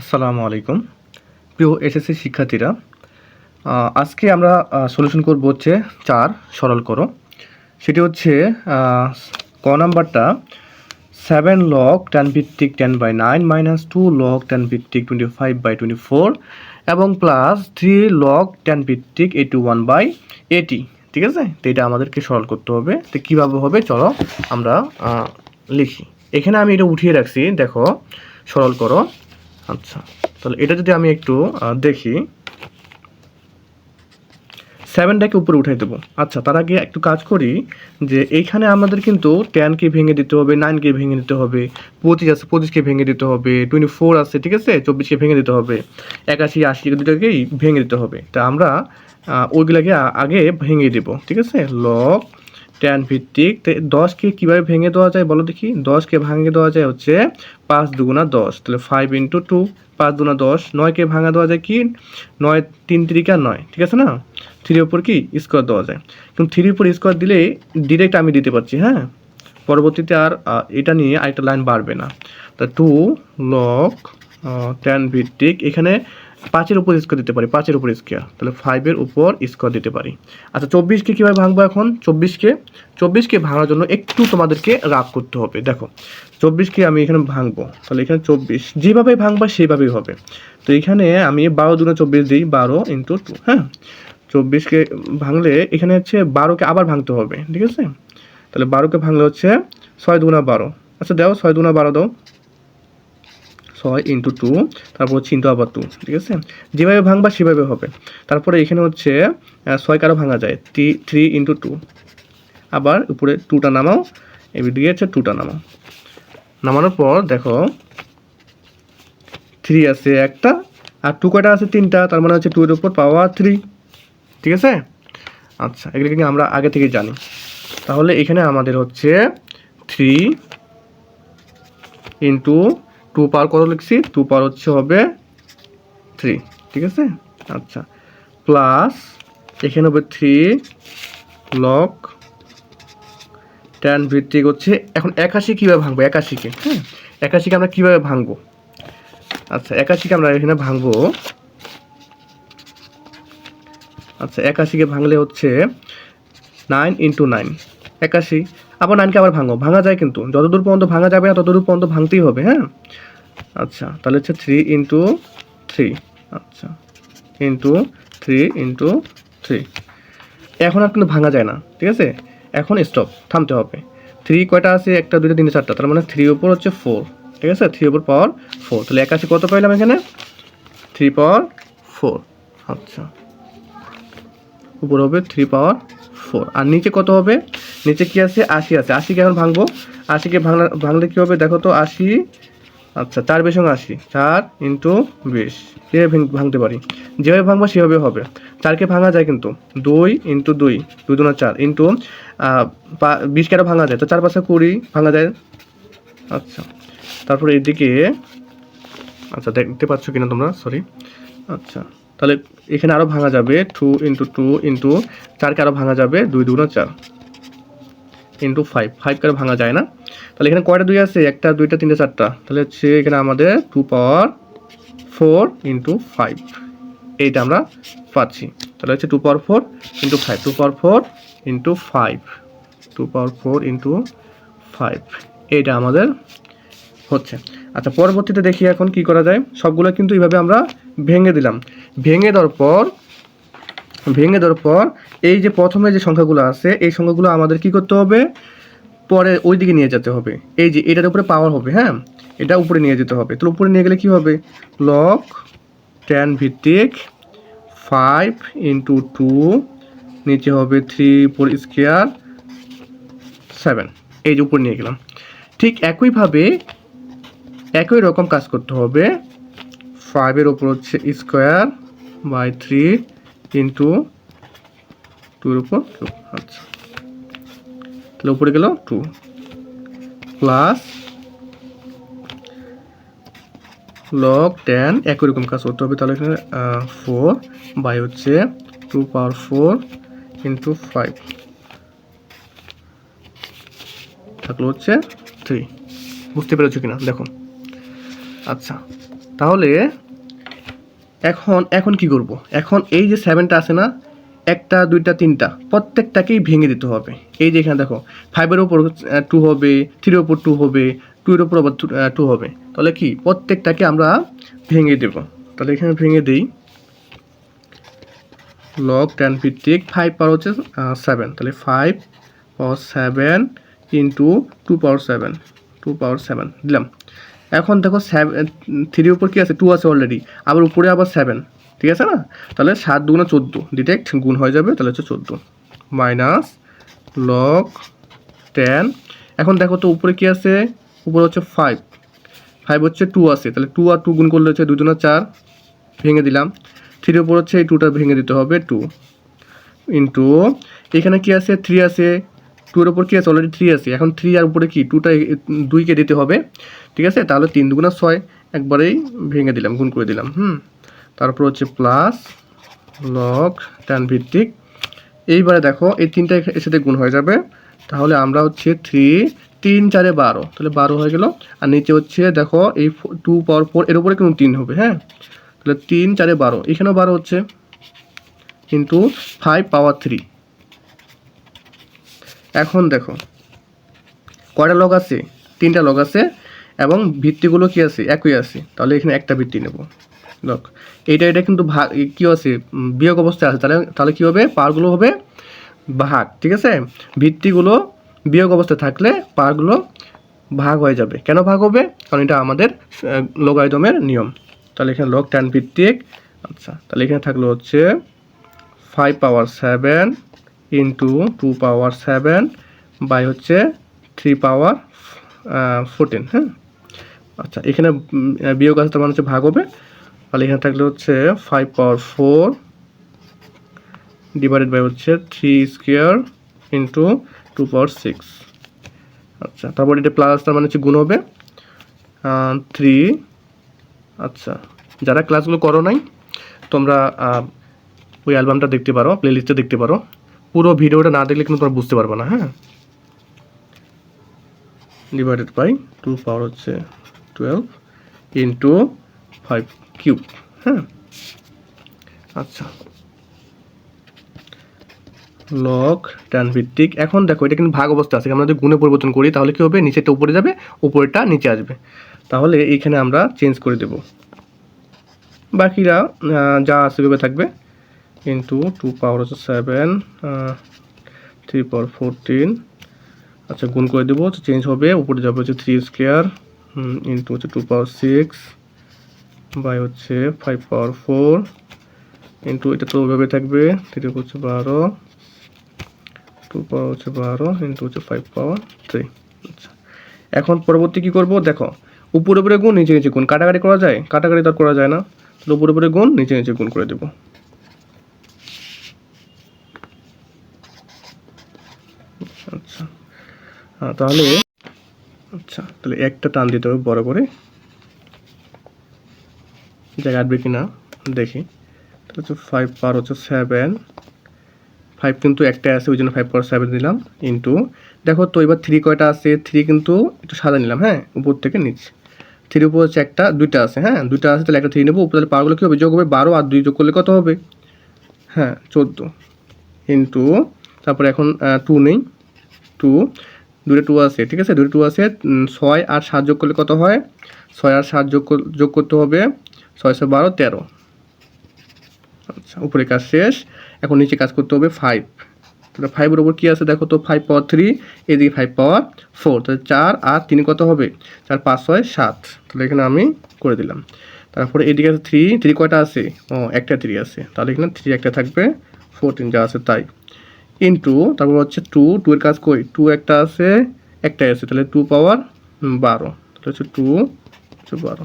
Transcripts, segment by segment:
আসসালামু আলাইকুম। প্রিয় এসএসসি শিক্ষার্থীরা আজকে আমরা সলিউশন করব হচ্ছে চার, সরল করো। সেটি হচ্ছে ক নাম্বারটা সেভেন লক টেন ভিত্তিক ten by nine minus two log ten ভিত্তিক twenty five by twenty four এবং প্লাস থ্রি লক টেন ভিত্তিক এইটি ওয়ান বাই এইটি ঠিক আছে? তো এটা আমাদেরকে সরল করতে হবে। তো কীভাবে হবে? চলো আমরা লিখি। এখানে আমি এটা উঠিয়ে রাখছি। দেখো, সরল করো। আচ্ছা তাহলে এটা যদি আমি একটু দেখি। সেভেনটাকে উপরে উঠাই দেবো। আচ্ছা তার আগে একটু কাজ করি যে এইখানে আমাদের কিন্তু টেনকে ভেঙে দিতে হবে নাইনকে ভেঙে দিতে হবে, পঁচিশ আছে পঁচিশকে ভেঙে দিতে হবে টোয়েন্টি ফোর আছে, ঠিক আছে চব্বিশকে ভেঙে দিতে হবে, একাশি, আশি দুটাকেই ভেঙে দিতে হবে। তা আমরা ওইগুলাকে আগে ভেঙে দেবো, ঠিক আছে? লক টেন ভিত্তিক। দশকে কীভাবে ভেঙে দেওয়া যায় বলো দেখি? দশকে ভাঙে দেওয়া যায় হচ্ছে পাঁচ দুগুণা দশ। তাহলে ফাইভ ইন্টু টু পাঁচ দুগুণা দশ। নয়কে ভাঙা দেওয়া যায় কি? নয়, তিন তিরিকা নয়। ঠিক আছে না? থ্রির উপর কি? স্কোয়ার দেওয়া যায়। কিন্তু থ্রির উপর স্কোয়ার দিলে ডিরেক্ট আমি দিতে পারছি হ্যাঁ? পরবর্তীতে আর এটা নিয়ে আরেকটা লাইন বাড়বে না। তা টু লক টেন ভিত্তিক। এখানে পাঁচের উপর স্কোয়ার দিতে পারি, পাঁচের উপর স্কোয়ার তাহলে ফাইভের উপর স্কোয়ার দিতে পারি। আচ্ছা চব্বিশকে কীভাবে ভাঙবো এখন? চব্বিশকে। চব্বিশকে ভাঙার জন্য একটু তোমাদেরকে রাগ করতে হবে। দেখো, চব্বিশকে আমি এখানে ভাঙবো। তাহলে এখানে চব্বিশ, যেভাবে ভাঙবা সেভাবেই হবে। তো এখানে আমি বারো দুটো চব্বিশ দিই, বারো ইন্টু টু হ্যাঁ? চব্বিশকে ভাঙলে এখানে হচ্ছে বারোকে আবার ভাঙতে হবে, ঠিক আছে? তাহলে বারোকে ভাঙলে হচ্ছে ছয় দুগুণা বারো। আচ্ছা দাও, ছয় দুগুণা বারো দাও। ছয় ইন্টু টু তারপর হচ্ছে ইন্টু আবার টু ঠিক আছে? যেভাবে ভাঙবা সেভাবে হবে। তারপরে এখানে হচ্ছে ছয় কারও ভাঙা যায় থ্রি থ্রি ইন্টু টু আবার উপরে টুটা নামাও, এদিকে হচ্ছে টুটা নামাও। নামানোর পর দেখো থ্রি আছে একটা, আর টু কয়টা আছে? তিনটা, তার মানে হচ্ছে টু এর উপর পাওয়ার থ্রি ঠিক আছে? আচ্ছা এগুলো কিন্তু আমরা আগে থেকে জানি। তাহলে এখানে আমাদের হচ্ছে থ্রি ইন্টু টু পাওয়ার কত লিখছি? টু পাওয়ার হচ্ছে হবে থ্রি ঠিক আছে? আচ্ছা প্লাস এখানে হবে থ্রি লক টেন ভিত্তিক হচ্ছে, এখন একাশি কীভাবে ভাঙবো? একাশিকে হ্যাঁ? একাশিকে আমরা কীভাবে ভাঙবো? আচ্ছা একাশিকে আমরা এখানে ভাঙবো। আচ্ছা একাশিকে ভাঙলে হচ্ছে নাইন ইন্টু নাইন একাশি। আবার নাইনকে আবার ভাঙো ভাঙা যায় কিন্তু। যতদূর পর্যন্ত ভাঙা যাবে না, ততদূর পর্যন্ত ভাঙতেই হবে হ্যাঁ? আচ্ছা তাহলে হচ্ছে থ্রি ইন্টু থ্রি আচ্ছা ইন্টু থ্রি ইন্টু থ্রি এখন আর কিন্তু ভাঙা যায় না, ঠিক আছে? এখন স্টপ থামতে হবে। থ্রি কয়টা আছে? একটা, দুইটা, তিনটে, চারটা, তার মানে থ্রি ওপর হচ্ছে ফোর ঠিক আছে? থ্রি উপর পাওয়ার ফোর তাহলে একাশি কত পাইলাম এখানে? থ্রি পাওয়ার ফোর আচ্ছা। উপর হবে থ্রি পাওয়ার ফোর আর নিচে কত হবে? নিচে কি আছে? আশি আছে। আশিকে এখন ভাঙবো। আশিকে ভাঙলা ভাঙলে কী হবে? দেখো তো, আশি আচ্ছা চার বেশ আশি। চার ইন্টু বিশ। ভেঙ- ভাঙতে পারি। যেভাবে ভাঙবো সেভাবে হবে। চারকে ভাঙা যায় কিন্তু। দুই ইন্টু দুই। দুই দুনা চার ইন্টু বিশ কেন ভাঙা যায়। তো চার পাঁচে কুড়ি ভাঙা যায়। আচ্ছা। তারপরে এদিকে আচ্ছা দেখতে পাচ্ছ কিনা তোমরা? সরি আচ্ছা। তাহলে এখানে আরও ভাঙা যাবে। টু ইন্টু টু ইন্টু চারকে আরও ভাঙা যাবে। দুই দুগুণ চার। Into five. ফাইভ করে ভাঙা যায় না? তাহলে এখানে কয়টা দুই আছে? একটা, দুইটা, তিনটা, চারটা। তাহলে হচ্ছে এখানে আমাদের two power four into five এইটা আমরা পাচ্ছি। তাহলে হচ্ছে two power four into five two power four into five two power four into five এইটা আমাদের হচ্ছে। আচ্ছা পরবর্তীতে দেখি এখন কি করা যায়। সবগুলো কিন্তু এইভাবে আমরা ভেঙে দিলাম। ভেঙে দেওয়ার পর, ভেঙে দেওয়ার পর এই যে প্রথমে যে সংখ্যাগুলো আছে, এই সংখ্যাগুলো আমাদের কি করতে হবে? পরে ওই দিকে নিয়ে যেতে হবে। এই যে এটার উপরে পাওয়ার হবে হ্যাঁ? এটা উপরে নিয়ে যেতে হবে। তো উপরে নিয়ে গেলে কী হবে? লক টেন ভিত্তিক ফাইভ ইন্টু টু নিচে হবে থ্রি ফোর স্কোয়ার সেভেন এই যে উপরে নিয়ে গেলাম। ঠিক একইভাবে একই রকম কাজ করতে হবে। ফাইভের ওপর হচ্ছে স্কোয়ার বাই থ্রি ইন্টু টুর উপর আচ্ছা। তাহলে উপরে গেল টু প্লাস লগ টেন একই রকম কাজ করতে হবে। তাহলে এখানে ফোর বাই হচ্ছে two power four into five থাকল হচ্ছে থ্রি বুঝতে পেরেছ কিনা? দেখো। আচ্ছা তাহলে এখন এখন কি করব? এখন এই যে সেভেনটা আছে না একটা, দুইটা, তিনটা, প্রত্যেকটাকেই ভেঙে দিতে হবে। এই যে এখানে দেখো ফাইভের ওপর টু হবে থ্রির ওপর টু হবে টু এর ওপর আবার টু হবে। তাহলে কি? প্রত্যেকটাকে আমরা ভেঙে দেব। তাহলে এখানে ভেঙে দিই। লগ টেন ভিত্তিক ফাইভ পাওয়ার হচ্ছে সেভেন তাহলে five power seven into two power seven two power seven দিলাম। এখন দেখো সেভেন থ্রির উপর কী আছে? টু আছে অলরেডি আবার উপরে আবার সেভেন ঠিক আছে না? তাহলে সাত দুগুণে চোদ্দ ডিটেক্ট গুণ হয়ে যাবে, তাহলে হচ্ছে চোদ্দ। মাইনাস লক টেন এখন দেখো তো উপরে কি আছে? উপরে হচ্ছে ফাইভ ফাইভ হচ্ছে টু আছে, তাহলে টু আর টু গুণ করলে হচ্ছে দুজনে চার ভেঙে দিলাম। থ্রির উপর হচ্ছে এই টুটা ভেঙে দিতে হবে টু ইন্টু এখানে কি আছে? থ্রি আছে। টুর ওপর কি আছে? অলরেডি থ্রি আছে। এখন থ্রি আর উপরে কি? টুটা দুইকে দিতে হবে। ঠিক আছে? তাহলে তিন দুগুণা ছয়। একবারেই ভেঙে দিলাম, গুণ করে দিলাম। হুম? তারপর হচ্ছে প্লাস লক টেন ভিত্তিক। এইবারে দেখো, এই তিনটা এর সাথে গুণ হয়ে যাবে। তাহলে আমরা হচ্ছে থ্রি তিন, চারে বারো। তাহলে বারো হয়ে গেল। আর নিচে হচ্ছে দেখো, এই টু পাওয়ার ফোর এর উপরে কিন্তু তিন হবে হ্যাঁ? তাহলে তিন, চারে বারো। এখানেও বারো হচ্ছে। কিন্তু ফাইভ পাওয়ার থ্রি এখন দেখো, কয়টা লগ আছে? তিনটা লগ আছে। এবং ভিত্তিগুলো কি আছে? একই আছে। তাহলে এখানে একটা ভিত্তি নেব। লগ এইটা এটা কিন্তু ভাগ কি আছে? বিয়োগ অবস্থায় আছে। তাহলে তাহলে কি হবে? পারগুলো হবে ভাগ, ঠিক আছে? ভিত্তিগুলো বিয়োগ অবস্থায় থাকলে পারগুলো ভাগ হয়ে যাবে। কেন ভাগ হবে? কারণ এটা আমাদের লগারিদমের নিয়ম। তাহলে এখানে লগ টেন ভিত্তিক আচ্ছা তাহলে এখানে থাকল হচ্ছে five power seven into two power seven by হচ্ছে থ্রি পাওয়ার ফোরটিন হ্যাঁ? আচ্ছা এখানে বিয়োগ আছে, তার মানে হচ্ছে ভাগ হবে। তাহলে এখানে থাকলে হচ্ছে five power four divided by হচ্ছে three square into two power six আচ্ছা তারপর এটা প্লাস তার মানে হচ্ছে গুণ হবে থ্রি আচ্ছা যারা ক্লাসগুলো করো নাই, তোমরা ওই অ্যালবামটা দেখতে পারো প্লেলিস্টে দেখতে পারো। পুরো ভিডিওটা না দেখলে কিন্তু তোমরা বুঝতে পারবে না হ্যাঁ? ডিভাইডেড বাই টু পাওয়ার হচ্ছে টুয়েলভ ইন্টু ফাইভ কিউব হ্যাঁ আচ্ছা। লগ টান ভিত্তিক। এখন দেখো, এটা কিন্তু ভাগ অবস্থা আছে। আমরা যদি গুণে পরিবর্তন করি, তাহলে কি হবে? নিচেটা উপরে যাবে উপরেটা নিচে আসবে। তাহলে এইখানে আমরা চেঞ্জ করে দেব। বাকিরা যা আছে থাকবে। ইন্টু টু পাওয়ার হচ্ছে সেভেন থ্রি পাওয়ার ফোরটিন আচ্ছা গুণ করে দেবো চেঞ্জ হবে, উপরে যাবে হচ্ছে থ্রি স্কোয়ার ইন্টু হচ্ছে টু পাওয়ার সিক্স বাই হচ্ছে ফাইভ পাওয়ার ফোর ইন্টু এটা তো ওইভাবে থাকবে থ্রি হচ্ছে বারো টু পাওয়ার হচ্ছে বারো ইন্টু হচ্ছে ফাইভ পাওয়ার থ্রি আচ্ছা। এখন পরবর্তী কী করব? দেখো, উপরে উপরে গুণ, নিচে নিচে গুণ। কাটাকাটি করা যায়? কাটাকাটি তো করা যায় না। তাহলে উপরে উপরে গুণ, নিচে নিচে গুণ করে দেবো। আচ্ছা। হ্যাঁ তাহলে আচ্ছা তাহলে একটা টান দিতে হবে বড় করে জায়গা আটবে কি না দেখি হচ্ছে ফাইভ পার হচ্ছে সেভেন ফাইভ কিন্তু একটা আছে ওই জন্য ফাইভ পার সেভেন দিলাম ইন্টু দেখো তো, এবার থ্রি কয়টা আছে? থ্রি কিন্তু একটু সাদা নিলাম হ্যাঁ? উপর থেকে নিচে। থ্রির উপর হচ্ছে একটা, দুইটা আছে হ্যাঁ? দুইটা আছে, তাহলে একটা থ্রি নেব। উপর তাহলে পাওয়ারগুলো কী হবে? যোগ হবে বারো, আর দুই যোগ করলে কত হবে? হ্যাঁ চোদ্দ। ইন্টু তারপরে এখন টু নেই। টু দুটো টু আছে, ঠিক আছে? দুটো টু আছে ছয় আর সাত যোগ করলে কত হয়? ছয় আর সাত যোগ যোগ করতে হবে ছয়শো বারো, তেরো। আচ্ছা উপরে কাজ শেষ। এখন নিচে কাজ করতে হবে ফাইভ তাহলে ফাইভের উপর কী আছে? দেখো তো ফাইভ পাওয়ার থ্রি এদিকে ফাইভ পাওয়ার ফোর তাহলে চার আর তিন কত হবে? চার, পাঁচ, ছয়, সাত। তাহলে এখানে আমি করে দিলাম। তারপরে এদিকে আছে থ্রি থ্রি কয়টা আছে? ও, একটা থ্রি আছে। তাহলে এখানে থ্রি একটা থাকবে। ফোরটিন যা আছে তাই। ইন্টু তারপর হচ্ছে টু টু এর কাজ কই? টু একটা আছে, একটাই আছে। তাহলে টু পাওয়ার বারো। তাহলে হচ্ছে টু হচ্ছে বারো।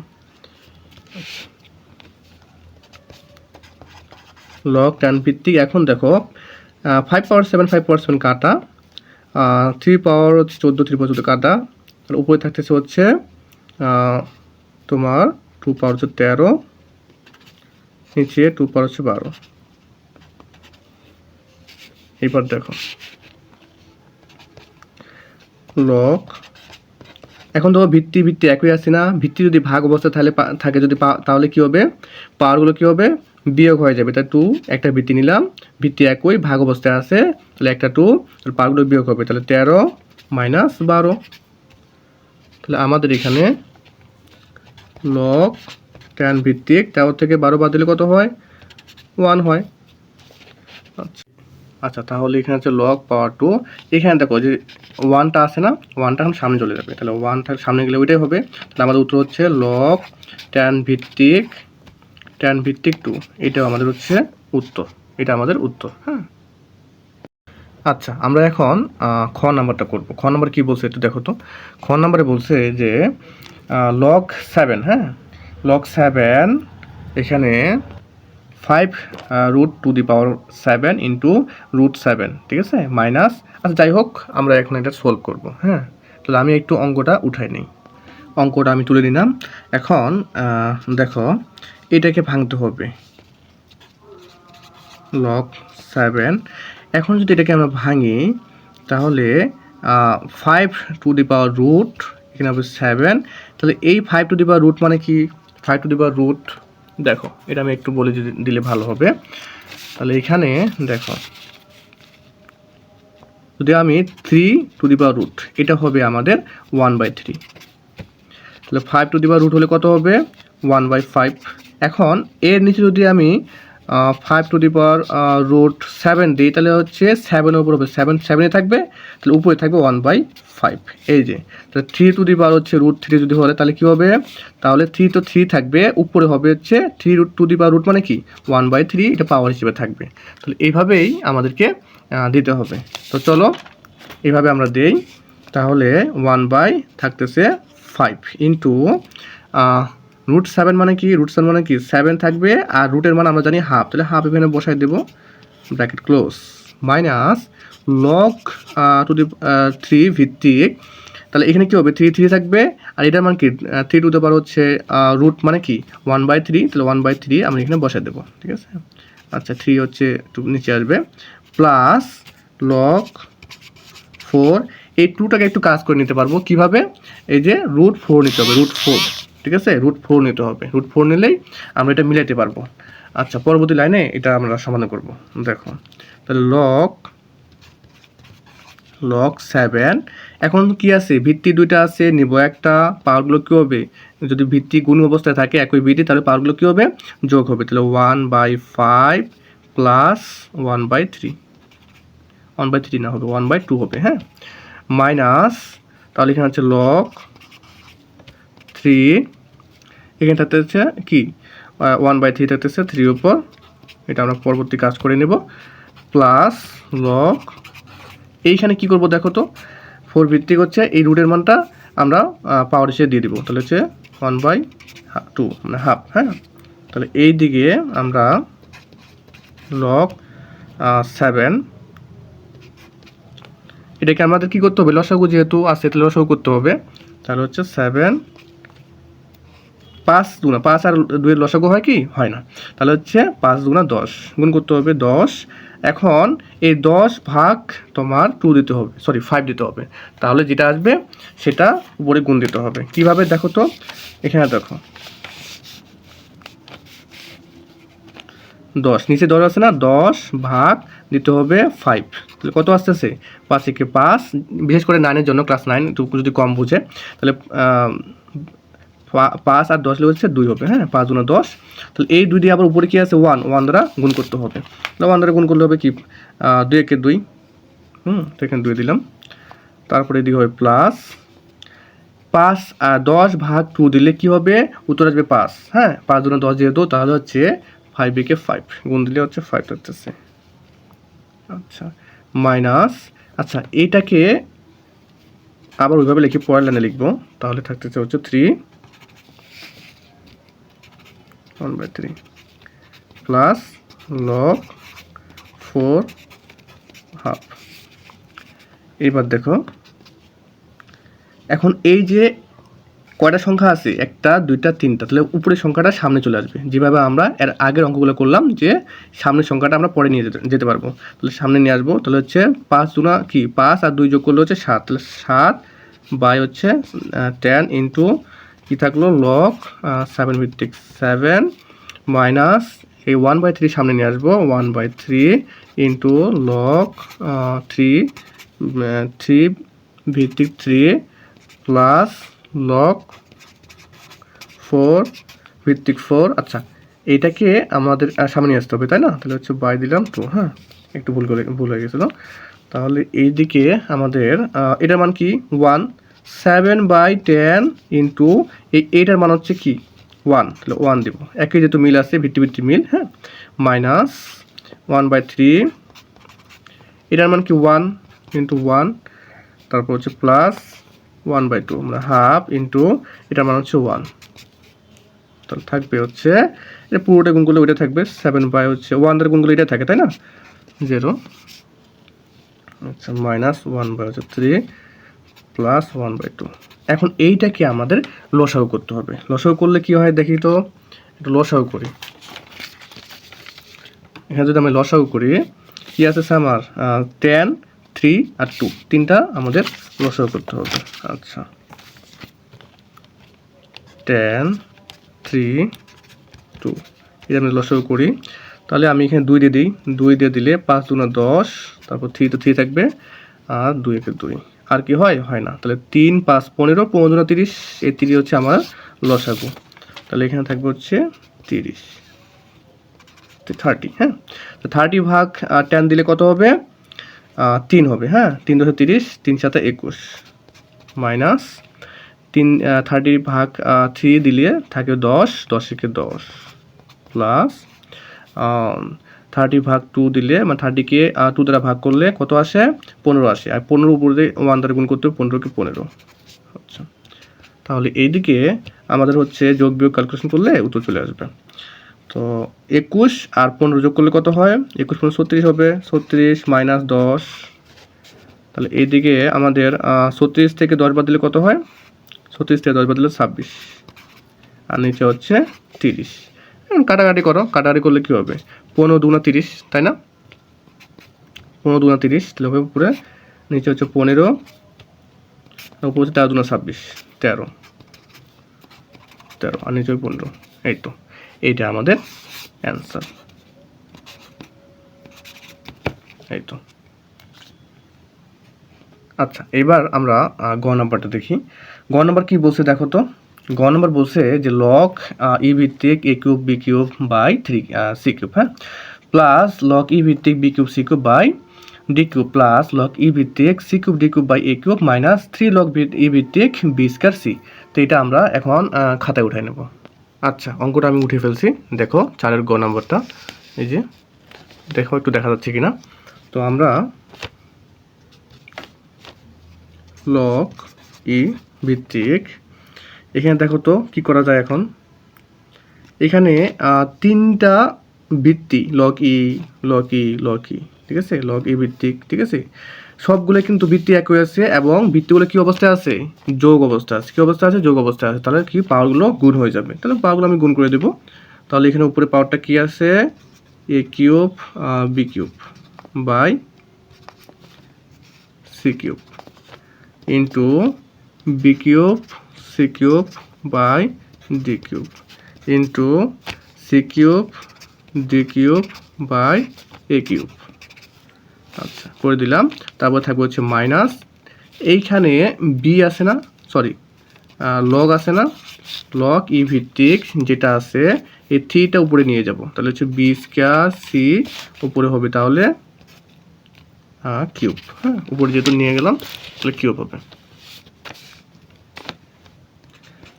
লগ টেন ভিত্তিক। এখন দেখো five power seven five seven কাটা থ্রি পাওয়ার হচ্ছে চোদ্দ থ্রি পাওয়ার চোদ্দ কাটা। আর উপরে থাকতেছে হচ্ছে তোমার টু পাওয়ার হচ্ছে তেরো, নিচে টু পাওয়ার হচ্ছে বারো। এবার দেখো। লক এখন তো ভিত্তি ভিত্তি একই আছে না? ভিত্তি যদি ভাগ অবস্থা তাহলে থাকে যদি তাহলে কি হবে? পাওয়ারগুলো কি হবে? বিয়োগ হয়ে যাবে। তাই টু একটা ভিত্তি নিলাম ভিত্তি একই, ভাগ অবস্থায় আছে। তাহলে একটা টু পাওয়ারগুলো বিয়োগ হবে। তাহলে তেরো মাইনাস বারো। তাহলে আমাদের এখানে লক ট্যান ভিত্তিক, তেরো থেকে বারো বাদ দিলে কত হয়? ওয়ান হয়। আচ্ছা আচ্ছা তাহলে এখানে হচ্ছে লক পাওয়ার টু এখানে দেখো যে ওয়ানটা আছে না ওয়ানটা এখন সামনে চলে যাবে। তাহলে ওয়ানটা সামনে গেলে ওইটাই হবে। তাহলে আমাদের উত্তর হচ্ছে লক ট্যান ভিত্তিক ট্যান ভিত্তিক টু এটাও আমাদের হচ্ছে উত্তর, এটা আমাদের উত্তর হ্যাঁ? আচ্ছা আমরা এখন খ নাম্বারটা করব। খ নাম্বার কি বলছে একটু দেখো তো। খ নাম্বারে বলছে যে লগ সেভেন হ্যাঁ? লগ সেভেন এখানে five root two the power seven into root seven ঠিক আছে? মাইনাস আচ্ছা যাই হোক, আমরা এখন এটা সলভ করব হ্যাঁ? তাহলে আমি একটু অঙ্কটা উঠাই নিই। অঙ্কটা আমি তুলে নিলাম। এখন দেখো এটাকে ভাঙতে হবে। Log seven. এখন যদি এটাকে আমরা ভাঙি, তাহলে five to the power root এখানে হবে সেভেন তাহলে এই five to the power root মানে কি? Five to the power root দেখো, এটা আমি একটু বলে দিলে ভালো হবে। তাহলে এখানে, দেখো, যদি আমি three to the power root এটা হবে আমাদের ওয়ান বাই থ্রি তাহলে five to the power root হলে কত হবে? ওয়ান বাই ফাইভ এখন এর নিচে যদি আমি five to the power root seven দিই, তাহলে হচ্ছে সেভেনের উপর হবে সেভেন সেভেনে থাকবে, তাহলে উপরে থাকবে ওয়ান বাই ফাইভ এই যে, তাহলে থ্রি টু দি পাওয়ার হচ্ছে রুট থ্রি যদি হলে, তাহলে কী হবে? তাহলে থ্রি তো থ্রি থাকবে, উপরে হবে হচ্ছে three root to the power root মানে কি? ওয়ান বাই থ্রি এটা পাওয়ার হিসেবে থাকবে। তাহলে এইভাবেই আমাদেরকে দিতে হবে। তো চলো, এইভাবে আমরা দেই, তাহলে ওয়ান বাই থাকতেছে ফাইভ ইন্টু রুট সেভেন মানে কি? রুট সেভেন মানে কি? সেভেন থাকবে আর রুটের মান আমরা জানি হাফ তাহলে হাফ এখানে বসাই দেবো। Bracket close minus log to the three ভিত্তিক। তাহলে এখানে কি হবে? থ্রি থ্রি থাকবে। আর এটার মান কি? থ্রি টু দেবার হচ্ছে রুট মানে কি? ওয়ান বাই থ্রি তাহলে ওয়ান বাই থ্রি আমরা এখানে বসাই দেবো। ঠিক আছে? আচ্ছা থ্রি হচ্ছে একটু নিচে আসবে। প্লাস লক ফোর এই টুটাকে একটু কাজ করে নিতে পারব। কীভাবে? এই যে রুট ফোর নিতে হবে রুট ফোর ঠিক আছে? রুট ফোর নিতে হবে। রুট ফোর নিলেই আমরা এটা মিলাইতে পারব। আচ্ছা পরবর্তী লাইনে এটা আমরা সমাধান করব। দেখো, তাহলে লক লক সেভেন এখন কি আছে? ভিত্তি দুইটা আছে, নিব একটা, পাওয়ারগুলো কী হবে? যদি ভিত্তি গুণ অবস্থায় থাকে একই ভিত্তি তাহলে পাওয়ারগুলো কী হবে? যোগ হবে। তাহলে one by five plus one by three one by three না হবে ওয়ান বাই টু হবে হ্যাঁ? মাইনাস তাহলে এখানে হচ্ছে লক থ্রি এখানে হচ্ছে কি? ওয়ান বাই থ্রি থাকতেছে থ্রির উপর। এটা আমরা পরবর্তী কাজ করে নেব। প্লাস লক এইখানে কি করব দেখো তো? ফোর ভিত্তিক হচ্ছে এই রুটের মানটা আমরা পাওয়ার হিসেবে দিয়ে দিব। তাহলে হচ্ছে ওয়ান বাই টু মানে হাফ হ্যাঁ? তাহলে এই দিকে আমরা লক সেভেন এটাকে আমাদের কি করতে হবে? লসাগু যেহেতু আছে, তাহলে লসাগু করতে হবে। তাহলে হচ্ছে সেভেন পাঁচ দুগুণা পাঁচ আর দুয়ের লসাগু হয় কি? হয় না। তাহলে হচ্ছে পাঁচ দুগুণা দশ। গুণ করতে হবে দশ। এখন এই দশ ভাগ তোমার টু দিতে হবে। সরি ফাইভ দিতে হবে। তাহলে যেটা আসবে, সেটা উপরে গুণ দিতে হবে। কীভাবে? দেখো তো। এখানে দেখো। দশ। নিচে দশ আছে না? দশ ভাগ দিতে হবে ফাইভ তাহলে কত আসতেছে? পাঁচ একে পাঁচ। বিশেষ করে নাইনের জন্য ক্লাস নাইন একটু যদি কম বুঝে। তাহলে পাঁচ আর দশ হচ্ছে দুই হবে হ্যাঁ? পাঁচ দুনা দশ। তাহলে এই দুই দিয়ে আবার উপরে কী আছে? ওয়ান। ওয়ান দ্বারা গুণ করতে হবে। তাহলে ওয়ান দ্বারা গুণ করলে হবে কি? দুই একে দুই। হুম, তো এখানে দুই দিলাম। তারপরে এদিকে হবে প্লাস পাঁচ আর দশ ভাগ টু দিলে কি হবে? উত্তর আসবে পাঁচ হ্যাঁ? পাঁচ দুনা দশ যেহেতু, তাহলে হচ্ছে ফাইভ একে ফাইভ গুণ দিলে হচ্ছে ফাইভ থাকতেছে আচ্ছা মাইনাস আচ্ছা এইটাকে আবার ওইভাবে লিখে পরের লাইনে লিখব। তাহলে থাকতেছে হচ্ছে three one by three plus log four half এইবার দেখো। এখন এই যে কয়টা সংখ্যা আছে? একটা, দুইটা, তিনটা। তাহলে উপরের সংখ্যাটা সামনে চলে আসবে। যেভাবে আমরা এর আগের অঙ্কগুলো করলাম যে সামনের সংখ্যাটা আমরা পরে নিয়ে যেতে পারব। তাহলে সামনে নিয়ে আসব। তাহলে হচ্ছে পাঁচ দুনা কি? পাঁচ আর দুই যোগ করলে হচ্ছে সাত। তাহলে সাত বাই হচ্ছে টেন ইন্টু কী থাকল? লক সেভেন ভিত্তিক সেভেন মাইনাস এই ওয়ান বাই থ্রি সামনে নিয়ে আসব। One by three into log three three ভিত্তিক থ্রি প্লাস লক ফোর ভিত্তিক ফোর আচ্ছা এইটাকে আমাদের সামনে আসতে হবে, তাই না? তাহলে হচ্ছে বাই দিলাম টু হ্যাঁ? একটু ভুল করে, ভুল হয়ে গেছিল। তাহলে এইদিকে আমাদের এটার মান কি? One seven by ten into এই এইটার মান হচ্ছে কি? ওয়ান তাহলে ওয়ান দেবো। একই যেহেতু মিল আছে, ভিত্তি ভিত্তি মিল হ্যাঁ? মাইনাস ওয়ান বাই থ্রি এটার মান কি ওয়ান ইন্টু ওয়ান তারপর হচ্ছে প্লাস ওয়ান বাই টু মানে হাফ ইন্টু এটার মান হচ্ছে ওয়ান তাহলে থাকবে হচ্ছে, এটা পুরোটা গুণ ওইটা থাকবে সেভেন বাই হচ্ছে ওয়ান দ্বারা গুণ এটা থাকে, তাই না? জিরো আচ্ছা মাইনাস ওয়ান বাই হচ্ছে three plus one by two এখন এইটাকে আমাদের লসাগু করতে হবে। লসাগু করলে কি হয় দেখি তো? একটু লসাগু করি। এখানে যদি আমি লসাগু করি, কি আছে আমার? টেন থ্রি আর টু তিনটা আমাদের লসাগু করতে হবে। আচ্ছা। টেন থ্রি টু এটা আমি লসাগু করি। তাহলে আমি এখানে দুই দিয়ে দিই। দুই দিয়ে দিলে পাঁচ দুনা দশ। তারপর থ্রি তো থ্রি থাকবে। আর দুই একে দুই। আর কি হয়? হয় না। তাহলে তিন, পাঁচ, পনেরো পনেরো, তিরিশ, এই তিরিশ হচ্ছে আমার লসাগু। তাহলে এখানে থাকবে হচ্ছে তিরিশ। থার্টি হ্যাঁ? তো থার্টি ভাগ টেন দিলে কত হবে? তিন হবে হ্যাঁ? তিন দশে তিরিশ, তিন সাথে একুশ। মাইনাস তিন থার্টি ভাগ থ্রি দিলে থাকে দশ দশ একে দশ। প্লাস থার্টি ভাগ টু দিলে মানে থার্টিকে টু দ্বারা ভাগ করলে কত আসে? পনেরো আসে। আর পনেরো উপরে ওয়ান দ্বারা গুণ করতে হবে পনেরোকে পনেরো। আচ্ছা। তাহলে এইদিকে আমাদের হচ্ছে যোগ বিয়োগ ক্যালকুলেশন করলে উত্তর চলে আসবে। তো একুশ আর পনেরো যোগ করলে কত হয়? একুশ পনেরো ছত্রিশ হবে। ছত্রিশ মাইনাস দশ। তাহলে এইদিকে আমাদের ছত্রিশ থেকে দশ বাদ দিলে কত হয়? ছত্রিশ থেকে দশ বাদ দিলে ছাব্বিশ। আর নিচে হচ্ছে তিরিশ। কাটাকাটি করো, কাটাকাটি করলে কী হবে? পনেরো দুনা তিরিশ, তাই না? পনেরো দুনা তিরিশ, তাহলে উপরে, নিচে হচ্ছে পনেরো উপরে হচ্ছে তেরো দুনা ছাব্বিশ, তেরো তেরো, আর নিচে পনেরো, এই তো, এইটা আমাদের অ্যান্সার এই তো। আচ্ছা এবার আমরা গ নাম্বারটা দেখি। গ নাম্বার কি বলছে দেখো তো? গ নাম্বার বলছে যে লক ই ভিত্তিক a cube b cube by three c cube হ্যাঁ? প্লাস লক ই ভিত্তিক b cube c cube by d cube plus log e ভিত্তিক c cube d cube by a cube minus three log e ভিত্তিক b square C তো এটা আমরা এখন খাতায় উঠাই নেব। আচ্ছা অঙ্কটা আমি উঠে ফেলছি। দেখো, চারের গ নাম্বারটা। এই যে, দেখো, একটু দেখা যাচ্ছে কিনা। তো আমরা লক ই ভিত্তিক এখানে দেখো তো কি করা যায় এখন? এখানে তিনটা ভিত্তি log e log e log e ঠিক আছে? লক ই ভিত্তিক, ঠিক আছে? সবগুলো কিন্তু ভিত্তি একই আছে এবং ভিত্তিগুলো কি অবস্থায় আছে? যোগ অবস্থা আছে। কি অবস্থা আছে? যোগ অবস্থা আছে। তাহলে কি? পাওয়ারগুলো গুণ হয়ে যাবে। তাহলে পাওয়ারগুলো আমি গুণ করে দেবো। তাহলে এখানে উপরে পাওয়ারটা কি আছে? A cube b cube by c cube into b cube c cube by d cube into c cube d cube by a cube আচ্ছা করে দিলাম। তারপর থাকবে হচ্ছে মাইনাস এইখানে বি আছে না? সরি লগ আছে না? লগ ই ভিত্তিক যেটা আছে, এই থ্রিটা উপরে নিয়ে যাব। তাহলে হচ্ছে বি স্কোয়ার সি উপরে হবে তাহলে কিউব হ্যাঁ উপরে যেহেতু নিয়ে গেলাম, তাহলে কিউব হবে।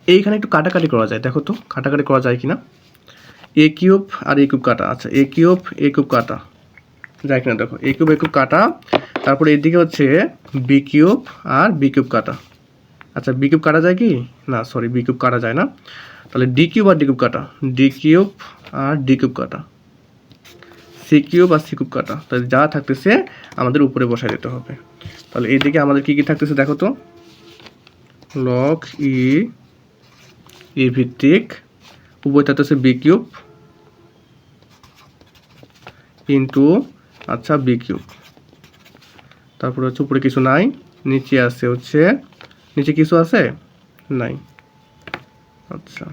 এইখানে একটু কাটাকাটি করা যায়, দেখো তো, কাটাকাটি করা যায় কি না এ কিউব আর এ কিউব কাটা আচ্ছা এ কিউব এ কিউব কাটা। যায় কিনা দেখো এ কিউব এ কিউব কাটা, তারপরে এদিকে হচ্ছে বি কিউব আর বি কিউব কাটা। আচ্ছা বি কিউব কাটা যায় কি? না সরি বি কিউব কাটা যায় না। তাহলে ডি কিউব আর ডি কিউব কাটা ডি কিউব আর ডি কিউব কাটা। সি কিউব আর সি কিউব কাটা, তাহলে যা থাকতেছে আমাদের উপরে বসায় দিতে হবে। তাহলে এইদিকে আমাদের কি কি থাকতেছে দেখো তো। লক ই ই ভিত্তিক। উপরে থাকতেছে বি কিউব ইন্টু আচ্ছা বি কিউব তারপরে হচ্ছে উপরে কিছু নাই, নিচে আছে হচ্ছে, নিচে কিছু আছে? নাই। আচ্ছা।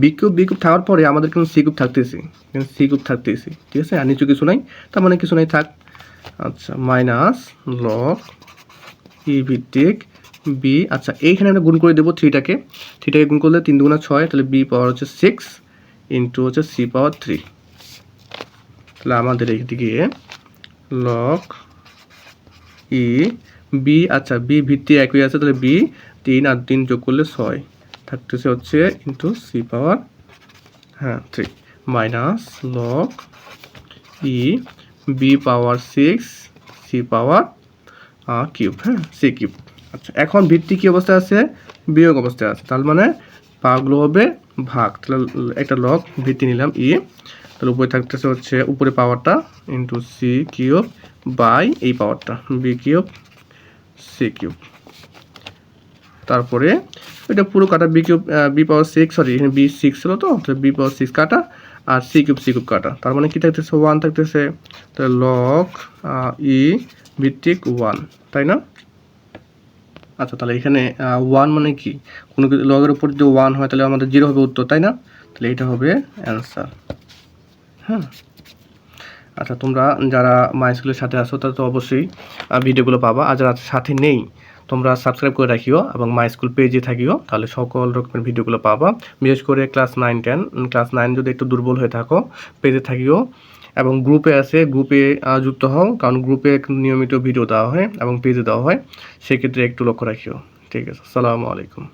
বি কিউব বি কিউব থাকার পরে আমাদের কিন্তু সি কিউব থাকতেছি। সি কিউব থাকতেছি, ঠিক আছে? আর নিচে কিছু নাই, তার মানে কিছু নাই, থাক। আচ্ছা মাইনাস লগ ই ভিত্তিক বি আচ্ছা এইখানে আমরা গুণ করে দেবো থ্রিটাকে। থ্রিটাকে গুণ করলে তিন দুগুণা ছয়, তাহলে বি পাওয়ার হচ্ছে সিক্স ইন্টু হচ্ছে সি পাওয়ার থ্রি তাহলে আমাদের এইদিকে লগ ই বি আচ্ছা বি ভিত্তি একই আছে, তাহলে বি তিন আর তিন যোগ করলে ছয়। থাকতেছে হচ্ছে ইন্টু সি পাওয়ার হ্যাঁ three minus log e b power six c power cube হ্যাঁ সি কিউব আচ্ছা এখন ভিত্তি কী অবস্থায় আছে? বিয়োগ অবস্থায় আছে। তার মানে পাগুলো হবে ভাগ। তাহলে একটা লক ভিত্তি নিলাম ই তাহলে উপরে থাকতেছে হচ্ছে উপরে পাওয়ারটা ইন্টু সি কিউব বাই এই পাওয়ারটা বি কিউব সি কিউব তারপরে এটা পুরো কাটা b cube b power six sorry এখানে বি সিক্স ছিল তো, তাহলে বি পাওয়ার সিক্স কাটা আর সি কিউব সি কিউব কাটা। তার মানে কী থাকতেছে? ওয়ান থাকতেছে। তাহলে লগ ই ভিত্তিক ওয়ান তাই না? আচ্ছা তাহলে এখানে ওয়ান মানে কি? কোনো লগের উপর যদি ওয়ান হয়, তাহলে আমাদের জিরো হবে উত্তর, তাই না? তাহলে এটা হবে অ্যান্সার হ্যাঁ। আচ্ছা তোমরা যারা মাই স্কুলের সাথে আসো তারা তো অবশ্যই ভিডিওগুলো পাবা। আর যারা সাথে নেই, তোমরা সাবস্ক্রাইব করে রাখিও এবং মাই স্কুল পেজে থাকিও, তাহলে সকল রকমের ভিডিওগুলো পাবা। বিশেষ করে class nine ten class nine যদি একটু দুর্বল হয়ে থাকো পেজে থাকিও। এবং গ্রুপে আছে, গ্রুপে যুক্ত হও, কারণ গ্রুপে নিয়মিত ভিডিও দেওয়া হয় এবং পেজে দেওয়া হয়। সেক্ষেত্রে একটু লক্ষ্য রাখিও। ঠিক আছে, আসসালামু আলাইকুম।